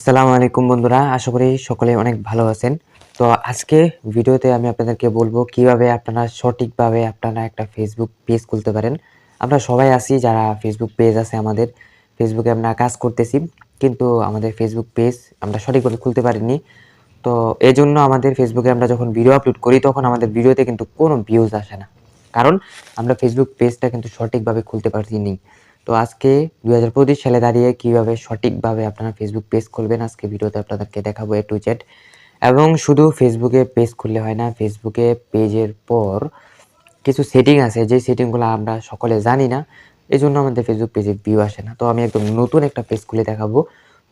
আসসালামু আলাইকুম বন্ধুরা, আশা করি সকলে অনেক ভালো আছেন। তো আজকে ভিডিওতে আমি আপনাদেরকে বলব কীভাবে আপনারা সঠিকভাবে আপনারা একটা ফেসবুক পেজ খুলতে পারেন। আমরা সবাই আছি, যারা ফেসবুক পেজ আছে আমাদের। ফেসবুকে আমরা কাজ করতেছি, কিন্তু আমাদের ফেসবুক পেজ আমরা সঠিকভাবে খুলতে পারিনি। তো এই জন্য আমাদের ফেসবুকে আমরা যখন ভিডিও আপলোড করি, তখন আমাদের ভিডিওতে কিন্তু কোনো ভিউজ আসে না। কারণ আমরা ফেসবুক পেজটা কিন্তু সঠিকভাবে খুলতে পারিনি তো আজকে দু হাজার পঁচিশ সালে দাঁড়িয়ে কীভাবে সঠিকভাবে আপনারা ফেসবুক পেজ খুলবেন, আজকে ভিডিওতে আপনাদেরকে দেখাবো এ টু জেড এবং শুধু ফেসবুকে পেজ খুললে হয় না ফেসবুকে পেজের পর কিছু সেটিং আছে যে সেটিংগুলো আমরা সকলে জানি না এই জন্য আমাদের ফেসবুক পেজে ভিউ আসে না। তো আমি একদম নতুন একটা পেজ খুলে দেখাবো।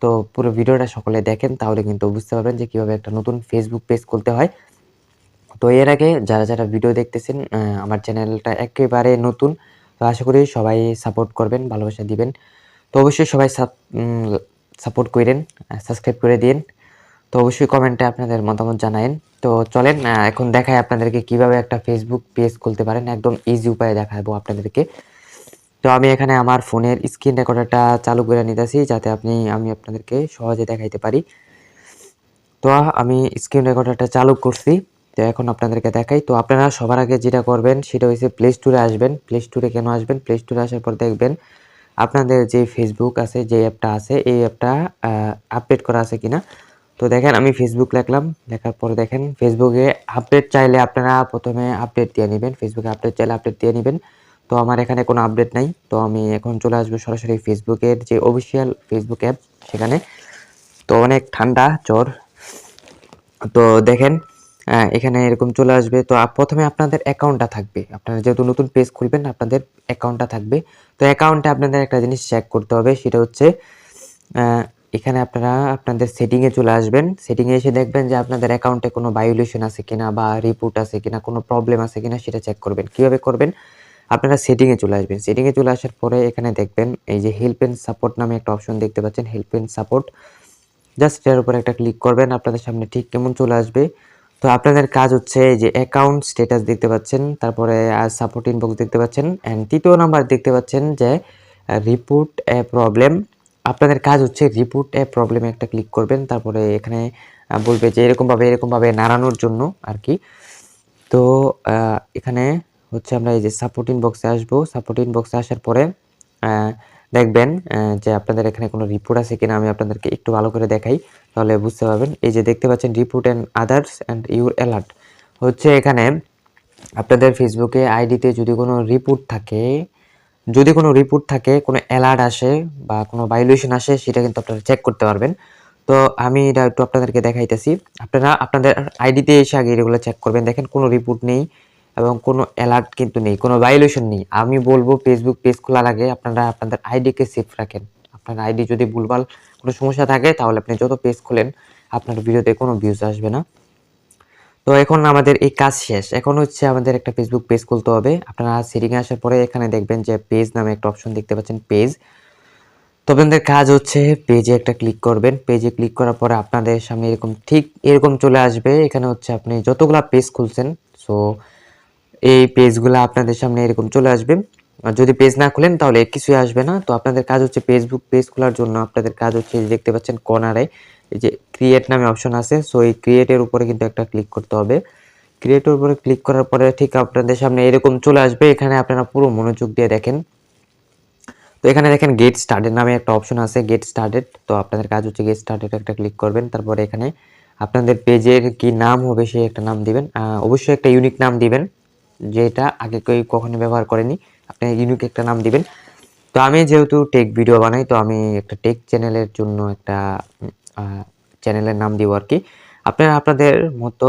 তো পুরো ভিডিওটা সকলে দেখেন, তাহলে কিন্তু বুঝতে পারবেন যে কীভাবে একটা নতুন ফেসবুক পেজ খুলতে হয়। তো এর আগে যারা যারা ভিডিও দেখতেছেন আমার চ্যানেলটা একেবারে নতুন তো আশা করি সবাই সাপোর্ট করবেন, ভালোবাসা দিবেন। তো অবশ্যই সবাই সাপোর্ট করেন সাবস্ক্রাইব করে দিন তো অবশ্যই কমেন্টে আপনাদের মতামত জানায়েন। তো চলেন এখন দেখাই আপনাদেরকে কীভাবে একটা ফেসবুক পেজ খুলতে পারেন। একদম ইজি উপায়ে দেখাবো আপনাদেরকে। তো আমি এখানে আমার ফোনের স্ক্রিন রেকর্ডারটা চালু করে নিতেছি, যাতে আপনি, আমি আপনাদেরকে সহজে দেখাইতে পারি। তো আমি স্ক্রিন রেকর্ডারটা চালু করছি। তো এখন আপনাদেরকে দেখাই। তো আপনারা সবার আগে যেটা করবেন, সেটা হচ্ছে প্লে স্টোরে আসবেন। প্লে স্টোরে কেন আসবেন? প্লে স্টোরে আসার পর দেখবেন আপনাদের যে ফেসবুক আছে, যে অ্যাপটা আছে, এই অ্যাপটা আপডেট করা আছে কিনা। তো দেখেন, আমি ফেসবুক লিখলাম। লেখার পরে দেখেন ফেসবুকে আপডেট চাইলে আপনারা প্রথমে আপডেট দিয়ে নেবেন। ফেসবুকে আপডেট চাইলে আপডেট দিয়ে নেবেন। তো আমার এখানে কোনো আপডেট নাই। তো আমি এখন চলে আসব সরাসরি ফেসবুকের যে অফিসিয়াল ফেসবুক অ্যাপ সেখানে। তো অনেক ঠান্ডা, জ্বর। তো দেখেন এখানে এরকম চলে আসবে। তো প্রথমে আপনাদের অ্যাকাউন্টটা থাকবে। আপনারা যেহেতু নতুন পেজ খুলবেন, আপনাদের অ্যাকাউন্টটা থাকবে। তো অ্যাকাউন্টে আপনাদের একটা জিনিস চেক করতে হবে, সেটা হচ্ছে এখানে আপনারা আপনাদের সেটিংয়ে চলে আসবেন। সেটিংয়ে এসে দেখবেন যে আপনাদের অ্যাকাউন্টে কোনো ভায়োলেশন আছে কিনা বা রিপোর্ট আছে কিনা, কোনো প্রবলেম আছে কিনা, সেটা চেক করবেন। কীভাবে করবেন? আপনারা সেটিংয়ে চলে আসবেন। সেটিংয়ে চলে আসার পরে এখানে দেখবেন, এই যে হেল্প এন্ড সাপোর্ট নামে একটা অপশন দেখতে পাচ্ছেন হেল্প এন্ড সাপোর্ট জাস্ট এর উপর একটা ক্লিক করবেন, আপনাদের সামনে ঠিক কেমন চলে আসবে। তো আপনাদের কাজ হচ্ছে যে অ্যাকাউন্ট স্ট্যাটাস দেখতে পাচ্ছেন, তারপরে আর সাপোর্ট ইনবক্স দেখতে পাচ্ছেন অ্যান্ড তৃতীয় নাম্বার দেখতে পাচ্ছেন যে রিপোর্ট এ প্রবলেম আপনাদের কাজ হচ্ছে রিপোর্ট এ প্রবলেমে একটা ক্লিক করবেন, তারপরে এখানে বলবে যে এরকমভাবে এরকমভাবে নাড়ানোর জন্য আর কি তো এখানে হচ্ছে আমরা এই যে সাপোর্ট ইনবক্সে আসব। সাপোর্ট ইনবক্সে আসার পরে দেখবেন যে আপনাদের এখানে কোনো রিপোর্ট আছে কিনা আমি আপনাদেরকে একটু ভালো করে দেখাই, তাহলে বুঝতে পারবেন। এই যে দেখতে পাচ্ছেন report and others and your alert হচ্ছে এখানে আপনাদের ফেসবুকে আইডিতে যদি কোনো রিপোর্ট থাকে, যদি কোনো রিপোর্ট থাকে, কোনো অ্যালার্ট আসে বা কোনো ভাইলেশন আসে, সেটা কিন্তু আপনারা চেক করতে পারবেন। তো আমি এটা একটু আপনাদেরকে দেখাইতেছি। আপনারা আপনাদের আইডিতে এসে আগে এগুলো চেক করবেন। দেখেন কোনো রিপোর্ট নেই। এবং কোনো অ্যালার্ট কিন্তু নেই, কোনো ভাইলেশন নেই। আমি বলব ফেসবুক পেজ খোলার আগে আপনারা আপনাদের আইডিকে সেফ রাখেন। আপনার আইডি যদি ভুলভাল কোনো সমস্যা থাকে, তাহলে আপনি যত পেজ খোলেন, আপনার ভিডিওতে কোনো ভিউজ আসবে না। তো এখন আমাদের এই কাজ শেষ। এখন হচ্ছে আমাদের একটা ফেসবুক পেজ খুলতে হবে। আপনারা সেটিংয়ে আসার পরে এখানে দেখবেন যে পেজ নামে একটা অপশন দেখতে পাচ্ছেন পেজ তো আপনাদের কাজ হচ্ছে পেজে একটা ক্লিক করবেন। পেজে ক্লিক করার পরে আপনাদের সামনে এরকম ঠিক এরকম চলে আসবে। এখানে হচ্ছে আপনি যতগুলা পেজ খুলছেন সো এই পেজগুলো আপনাদের সামনে এরকম চলে আসবে। আর যদি পেজ না খুলেন তাহলে কিছুই আসবে না। তো আপনাদের কাজ হচ্ছে ফেসবুক পেজ খোলার জন্য আপনাদের কাজ হচ্ছে দেখতে পাচ্ছেন কর্নারে এই যে ক্রিয়েট নামে অপশন আছে। সো এই ক্রিয়েটের উপরে কিন্তু একটা ক্লিক করতে হবে। ক্রিয়েটের উপরে ক্লিক করার পরে ঠিক আপনাদের সামনে এরকম চলে আসবে। এখানে আপনারা পুরো মনোযোগ দিয়ে দেখেন। তো এখানে দেখেন গেট স্টার্টেড নামে একটা অপশন আছে গেট স্টার্টেড তো আপনাদের কাজ হচ্ছে গেট স্টার্টেড একটা ক্লিক করবেন। তারপরে এখানে আপনাদের পেজের কি নাম হবে সেই একটা নাম দিবেন। অবশ্যই একটা ইউনিক নাম দিবেন। যেটা আগে কেউ কখনো ব্যবহার করেনি। আপনি ইউনিক একটা নাম দিবেন। তো আমি যেহেতু টেক ভিডিও বানাই, তো আমি একটা টেক চ্যানেলের জন্য একটা চ্যানেলের নাম দিব আর কি আপনারা আপনাদের মতো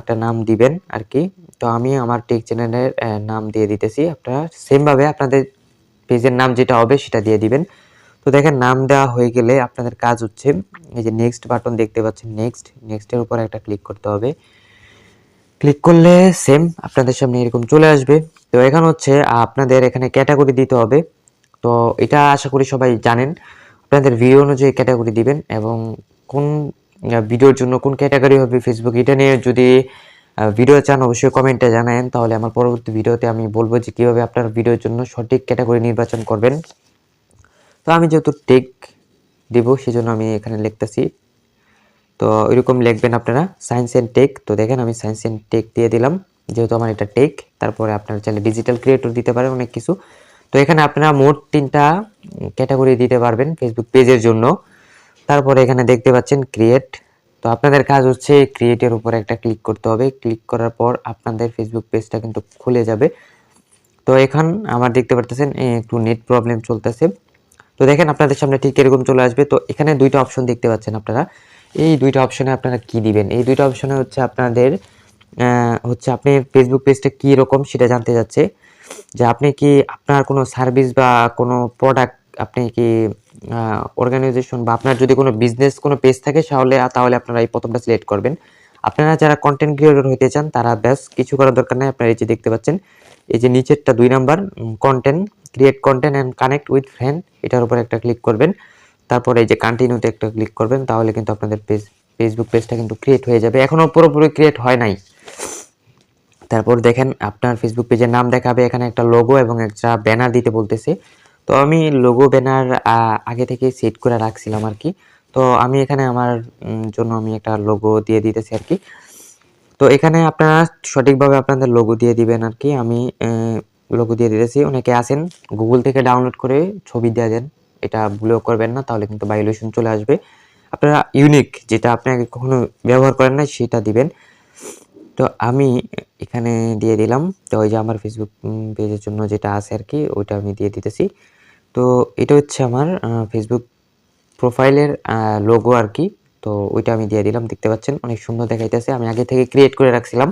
একটা নাম দিবেন আর কি তো আমি আমার টেক চ্যানেলের নাম দিয়ে দিতেছি। আপনারা সেমভাবে আপনাদের পেজের নাম যেটা হবে সেটা দিয়ে দিবেন। তো দেখেন, নাম দেওয়া হয়ে গেলে আপনাদের কাজ হচ্ছে, এই যে নেক্সট বাটন দেখতে পাচ্ছেন নেক্সট নেক্সটের উপর একটা ক্লিক করতে হবে। ক্লিক করলে সেম আপনাদের সামনে এরকম চলে আসবে। তো এখানে হচ্ছে আপনাদের এখানে ক্যাটাগরি দিতে হবে। তো এটা আশা করি সবাই জানেন। আপনাদের ভিডিও অনুযায়ী ক্যাটাগরি দিবেন এবং কোন ভিডিওর জন্য কোন ক্যাটাগরি হবে ফেসবুক এটা নিয়ে যদি ভিডিও চান, অবশ্যই কমেন্টে জানায়েন। তাহলে আমার পরবর্তী ভিডিওতে আমি বলব যে কীভাবে আপনার ভিডিওর জন্য সঠিক ক্যাটাগরি নির্বাচন করবেন। তো আমি যেহেতু টেক দিব, সেজন্য আমি এখানে লিখতেছি তো এরকম লিখবেন আপনারা সায়েন্স অ্যান্ড টেক তো দেখেন আমি সায়েন্স অ্যান্ড টেক দিয়ে দিলাম, যেহেতু আমার এটা টেক তারপরে আপনারা চাইলে ডিজিটাল ক্রিয়েটর দিতে পারেন অনেক কিছু। তো এখানে আপনারা মোট তিনটা ক্যাটাগরি দিতে পারবেন ফেসবুক পেজের জন্য। তারপরে এখানে দেখতে পাচ্ছেন ক্রিয়েট তো আপনাদের কাজ হচ্ছে ক্রিয়েটের উপর একটা ক্লিক করতে হবে। ক্লিক করার পর আপনাদের ফেসবুক পেজটা কিন্তু খুলে যাবে। তো এখন আমার দেখতে পারতেছেন একটু নেট প্রবলেম চলতেছে। তো দেখেন আপনাদের সামনে ঠিক এরকম চলে আসবে। তো এখানে দুইটা অপশন দেখতে পাচ্ছেন আপনারা। এই দুইটা অপশনে আপনারা কি দিবেন? এই দুইটা অপশনে হচ্ছে আপনাদের হচ্ছে আপনি ফেসবুক পেজটা কি রকম সেটা জানতে যাচ্ছে যে আপনি কি আপনার কোনো সার্ভিস বা কোনো প্রোডাক্ট আপনি কি অর্গানাইজেশন বা আপনার যদি কোনো বিজনেস কোনো পেজ থাকে তাহলে তাহলে আপনারা এই প্রথমটা সিলেক্ট করবেন। আপনারা যারা কন্টেন্ট ক্রিয়েটর হতে চান, তারা ব্যাস কিছু করার দরকার নেই, আপনারা এই যে দেখতে পাচ্ছেন, এই যে নিচেরটা দুই number content create content and connect with friend এটার উপর একটা ক্লিক করবেন। তারপরে এই যে কন্টিনিউতে একটা ক্লিক করবেন, তাহলে কিন্তু আপনাদের পেজ ফেসবুক পেজটা কিন্তু ক্রিয়েট হয়ে যাবে। এখনও পুরোপুরি ক্রিয়েট হয় নাই। তারপর দেখেন, আপনার ফেসবুক পেজের নাম দেখাবে, এখানে একটা লোগো এবং একটা ব্যানার দিতে বলতেছে। তো আমি লোগো ব্যানার আগে থেকে সেট করে রাখছিলাম আর কি। তো আমি এখানে আমার জন্য আমি একটা লোগো দিয়ে দিতেছি আর কি। তো এখানে আপনারা সঠিকভাবে আপনাদের লোগো দিয়ে দিবেন আর কি। আমি লোগো দিয়ে দিতেছি। অনেকে আছেন গুগল থেকে ডাউনলোড করে ছবি দিয়ে দেন। এটা ভুলেও করবেন না, তাহলে কিন্তু ভাইলেশন চলে আসবে। আপনারা ইউনিক যেটা আপনি আগে কখনো ব্যবহার করেন না সেটা দিবেন। তো আমি এখানে দিয়ে দিলাম। তো ওই যে আমার ফেসবুক পেজের জন্য যেটা আছে আর কি ওইটা আমি দিয়ে দিতেছি। তো এটা হচ্ছে আমার ফেসবুক প্রোফাইলের লোগো আর কি তো ওইটা আমি দিয়ে দিলাম, দেখতে পাচ্ছেন, অনেক সুন্দর দেখাইতেছে। আমি আগে থেকে ক্রিয়েট করে রাখছিলাম।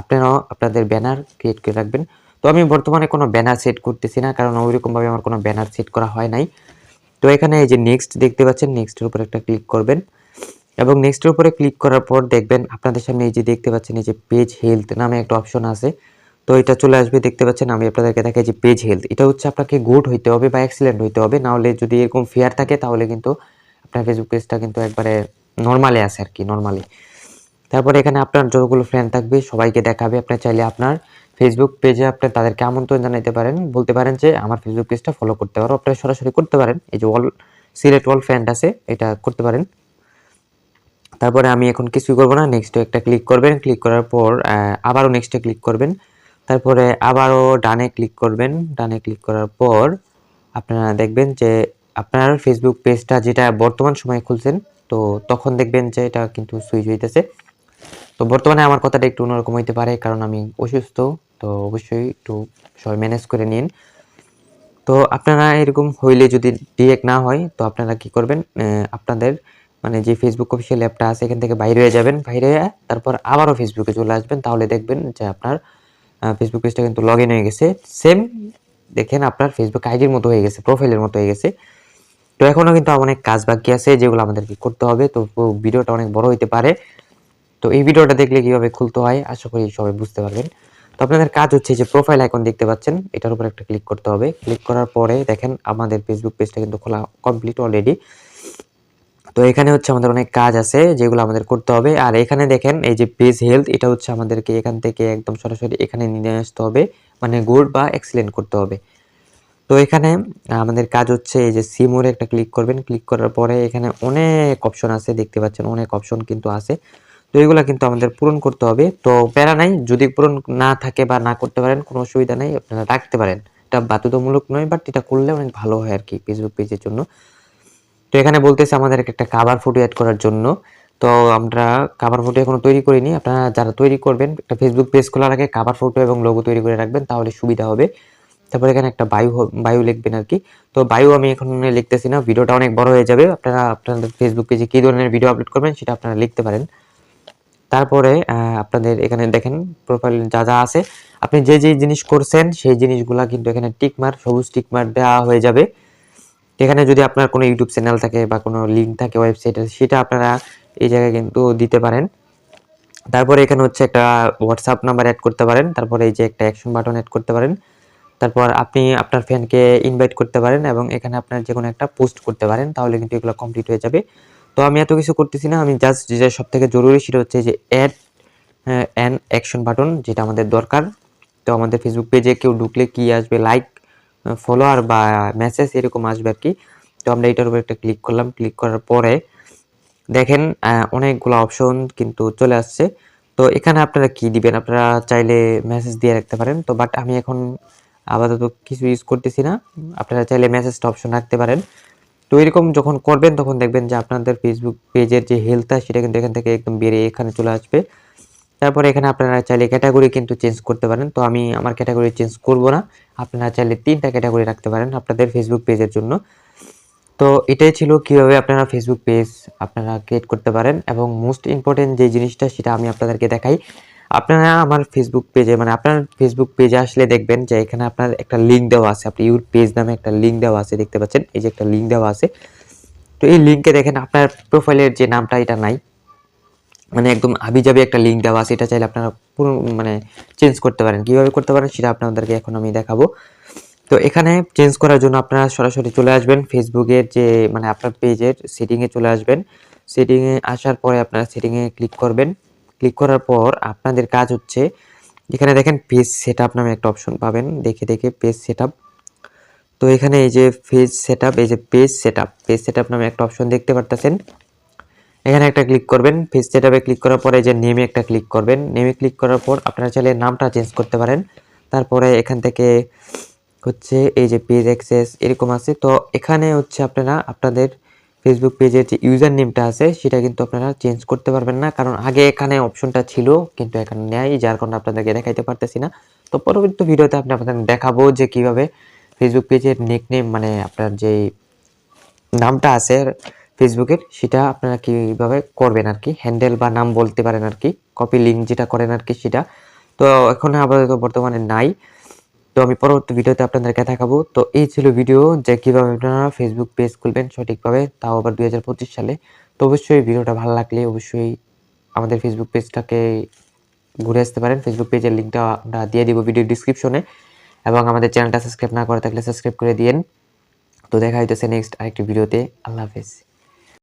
আপনারাও আপনাদের ব্যানার ক্রিয়েট করে রাখবেন। তো আমি বর্তমানে কোনো ব্যানার সেট করতেছি না, কারণ ওইরকমভাবে আমার কোনো ব্যানার সেট করা হয় নাই। তো এখানে এই যে নেক্সট দেখতে পাচ্ছেন নেক্সটের উপর একটা ক্লিক করবেন। এবং নেক্সটের উপরে ক্লিক করার পর দেখবেন আপনাদের সামনে এই যে দেখতে পাচ্ছেন, এই যে পেজ হেলথ নামে একটা অপশন আছে। তো এটা চলে আসবে, দেখতে পাচ্ছেন, আমি আপনাদেরকে দেখাই যে পেজ হেলথ এটা হচ্ছে আপনাকে গুড হইতে হবে বা এক্সিলেন্ট হইতে হবে, না হলে যদি এরকম ফেয়ার থাকে তাহলে কিন্তু আপনার ফেসবুক পেজটা কিন্তু একবারে নর্মালে আছে আর কি নর্মালি তারপরে এখানে আপনার যতগুলো ফ্রেন্ড থাকবে সবাইকে দেখাবে। আপনি চাইলে আপনার ফেসবুক পেজে আপনি তাদেরকে আমন্ত্রণ জানাতে পারেন। বলতে পারেন যে, আমার ফেসবুক পেজটা ফলো করতে পারো। আপনারা সরাসরি করতে পারেন। এই যে অল সিলেক্ট অল ফ্রেন্ড আছে, এটা করতে পারেন। তারপরে আমি এখন কিছুই করব না। নেক্সটে একটা ক্লিক করবেন। ক্লিক করার পর আবারও নেক্সটে ক্লিক করবেন। তারপরে আবারও ডানে ক্লিক করবেন। ডানে ক্লিক করার পর আপনারা দেখবেন যে, আপনার ফেসবুক পেজটা যেটা বর্তমান সময়ে খুলছেন, তো তখন দেখবেন যে, এটা কিন্তু সুইচ হইতেছে। তো বর্তমানে আমার কথাটা একটু অন্যরকম হইতে পারে, কারণ আমি অসুস্থ, তো অবশ্যই একটু সবাই ম্যানেজ করে নিন। তো আপনারা এরকম হইলে যদি ডিরেক্ট না হয়, তো আপনারা কি করবেন? আপনাদের মানে যে ফেসবুক অফিসিয়াল অ্যাপটা আছে, এখান থেকে বাইরে হয়ে যাবেন, বাইরে হয়ে তারপর আবারও ফেসবুকে চলে আসবেন। তাহলে দেখবেন যে আপনার ফেসবুক পেজটা কিন্তু লগ হয়ে গেছে। সেম দেখেন আপনার ফেসবুক আইডির মতো হয়ে গেছে প্রোফাইলের মতো হয়ে গেছে। তো এখনও কিন্তু অনেক কাজ বাকি আছে, যেগুলো আমাদেরকে করতে হবে। তো ভিডিওটা অনেক বড় হইতে পারে। তো এই ভিডিওটা দেখলে কীভাবে খুলতে হয়, আশা করি সবাই বুঝতে পারবেন। তো আপনাদের কাজ হচ্ছে যে প্রোফাইল আইকন দেখতে পাচ্ছেন, এটার উপর একটা ক্লিক করতে হবে। ক্লিক করার পরে দেখেন আমাদের ফেসবুক পেজটা কিন্তু খোলা কমপ্লিট অলরেডি তো এখানে হচ্ছে আমাদের অনেক কাজ আছে যেগুলো আমাদের করতে হবে। আর এখানে দেখেন এই যে পেজ হেলথ এটা হচ্ছে আমাদেরকে এখান থেকে একদম সরাসরি এখানে নিয়ে আসতে হবে। মানে গুড বা এক্সিলেন্ট করতে হবে। তো এখানে আমাদের কাজ হচ্ছে এই যে সিমোরে একটা ক্লিক করবেন। ক্লিক করার পরে এখানে অনেক অপশন আছে, দেখতে পাচ্ছেন অনেক অপশন কিন্তু আছে। তো এগুলো কিন্তু আমাদের পূরণ করতে হবে। তো প্যারা নাই, যদি পূরণ না থাকে বা না করতে পারেন, কোনো অসুবিধা নেই, আপনারা রাখতে পারেন। এটা বাধ্যতামূলক নয়, বাট এটা করলে অনেক ভালো হয় আর কি ফেসবুক পেজের জন্য। তো এখানে বলতেছে আমাদের একটা কাভার ফটো অ্যাড করার জন্য। তো আমরা কাভার ফটো এখনও তৈরি করিনি। আপনারা যারা তৈরি করবেন, একটা ফেসবুক পেজ খোলার আগে কাভার ফটো এবং লোগো তৈরি করে রাখবেন, তাহলে সুবিধা হবে। তারপর এখানে একটা বায়ু বায়ু লিখবেন আর কি। তো বায়ু আমি এখন লিখতেছি না, ভিডিওটা অনেক বড় হয়ে যাবে। আপনারা আপনাদের ফেসবুক পেজে কী ধরনের ভিডিও আপলোড করবেন, সেটা আপনারা লিখতে পারেন। তারপরে আপনাদের এখানে দেখেন প্রোফাইল যা যা আছে। আপনি যে যে জিনিস করছেন, সেই জিনিসগুলা কিন্তু এখানে টিকমার সবুজ টিকমার দেওয়া হয়ে যাবে। এখানে যদি আপনার কোনো ইউটিউব চ্যানেল থাকে বা কোনো লিঙ্ক থাকে ওয়েবসাইটের সেটা আপনারা এই জায়গায় কিন্তু দিতে পারেন। তারপরে এখানে হচ্ছে একটা হোয়াটসঅ্যাপ নাম্বার অ্যাড করতে পারেন। তারপরে এই যে একটা অ্যাকশন বাটন অ্যাড করতে পারেন। তারপর আপনি আপনার ফ্যানকে ইনভাইট করতে পারেন এবং এখানে আপনার যে কোনো একটা পোস্ট করতে পারেন, তাহলে কিন্তু এগুলো কমপ্লিট হয়ে যাবে। তো আমি এত কিছু করতেছি না, আমি জাস্ট যেটা সব থেকে জরুরি সেটা হচ্ছে যে অ্যাড অ্যান অ্যাকশন বাটন যেটা আমাদের দরকার। তো আমাদের ফেসবুক পেজে কেউ ঢুকলে কি আসবে লাইক ফলোয়ার বা মেসেজ এরকম আসবে আর কি তো আমরা এটার উপর একটা ক্লিক করলাম ক্লিক করার পরে দেখেন অনেকগুলো অপশন কিন্তু চলে আসছে। তো এখানে আপনারা কি দিবেন? আপনারা চাইলে মেসেজ দিয়ে রাখতে পারেন। তো বাট আমি এখন আপাতত কিছু ইউজ করতেছি না। আপনারা চাইলে মেসেজটা অপশন রাখতে পারেন। তো এরকম যখন করবেন, তখন দেখবেন যে আপনাদের ফেসবুক পেজের যে হেলথটা সেটা কিন্তু এখান থেকে একদম বেড়ে এখানে চলে আসবে। তারপরে এখানে আপনারা চাইলে ক্যাটাগরি কিন্তু চেঞ্জ করতে পারেন। তো আমি আমার ক্যাটাগরি চেঞ্জ করব না। আপনারা চাইলে তিনটা ক্যাটাগরি রাখতে পারেন আপনাদের ফেসবুক পেজের জন্য। তো এটাই ছিল কীভাবে আপনারা ফেসবুক পেজ আপনারা ক্রিয়েট করতে পারেন এবং মোস্ট ইম্পর্টেন্ট যে জিনিসটা, সেটা আমি আপনাদেরকে দেখাই। আপনারা আমার ফেসবুক পেজে মানে আপনার ফেসবুক পেজে আসলে দেখবেন যে এখানে আপনার একটা লিঙ্ক দেওয়া আছে। আপনি ইউর পেজ নামে একটা লিঙ্ক দেওয়া আছে, দেখতে পাচ্ছেন? এই যে একটা লিঙ্ক দেওয়া আছে। তো এই লিঙ্কে দেখেন আপনার প্রোফাইলের যে নামটা, এটা নাই। মানে একদম আবিজাবি একটা লিঙ্ক দেওয়া আছে। এটা চাইলে আপনারা পুরো মানে চেঞ্জ করতে পারেন। কীভাবে করতে পারেন সেটা আপনাদেরকে এখন আমি দেখাবো। তো এখানে চেঞ্জ করার জন্য আপনারা সরাসরি চলে আসবেন। ফেসবুকের যে মানে আপনার পেজের সেটিংয়ে চলে আসবেন। সেটিংয়ে আসার পরে আপনারা সেটিংয়ে ক্লিক করবেন। ক্লিক করার পর আপনাদের কাজ হচ্ছে, এখানে দেখেন পেজ সেট নামে একটা অপশন পাবেন, দেখে দেখে পেজ সেট তো এখানে এই যে পেজ সেট এই যে পেজ সেট পেজ সেট নামে একটা অপশন দেখতে পারতেছেন। এখানে একটা ক্লিক করবেন পেজ সেটআপে ক্লিক করার পরে যে নেমে একটা ক্লিক করবেন। নেমে ক্লিক করার পর আপনারা চাইলে নামটা চেঞ্জ করতে পারেন। তারপরে এখান থেকে হচ্ছে এই যে পেজ অ্যাক্সেস এরকম আছে। তো এখানে হচ্ছে আপনারা, আপনাদের ফেসবুক পেজের যে ইউজার নেমটা আছে, সেটা কিন্তু আপনারা চেঞ্জ করতে পারবেন না। কারণ আগে এখানে অপশনটা ছিল, কিন্তু এখানে নেয় যার কারণে আপনাদেরকে দেখাইতে পারতেছি না। তো পরবর্তী ভিডিওতে আপনি আপনাদের দেখাবো যে কীভাবে ফেসবুক পেজের নিকনেম মানে আপনার যেই নামটা আছে ফেসবুকের সেটা আপনারা কীভাবে করবেন আর কি? হ্যান্ডেল বা নাম বলতে পারেন আর কি? কপি লিঙ্ক যেটা করেন আর কি, সেটা। তো এখন আপাতত বর্তমানে নাই। তো আমি পরবর্তী ভিডিওতে আপনাদেরকে দেখাবো। তো এই ছিল ভিডিও যে কীভাবে আপনারা ফেসবুক পেজ খুলবেন সঠিকভাবে, তাও আবার দু হাজার পঁচিশ সালে। তো অবশ্যই ভিডিওটা ভালো লাগলে অবশ্যই আমাদের ফেসবুক পেজটাকে ঘুরে আসতে পারেন। ফেসবুক পেজের লিঙ্কটা আমরা দিয়ে দিব ভিডিও ডিসক্রিপশনে এবং আমাদের চ্যানেলটা সাবস্ক্রাইব না করে থাকলে সাবস্ক্রাইব করে দিয়েন। তো দেখা হইতেছে নেক্সট আরেকটি ভিডিওতে। আল্লাহ হাফেজ।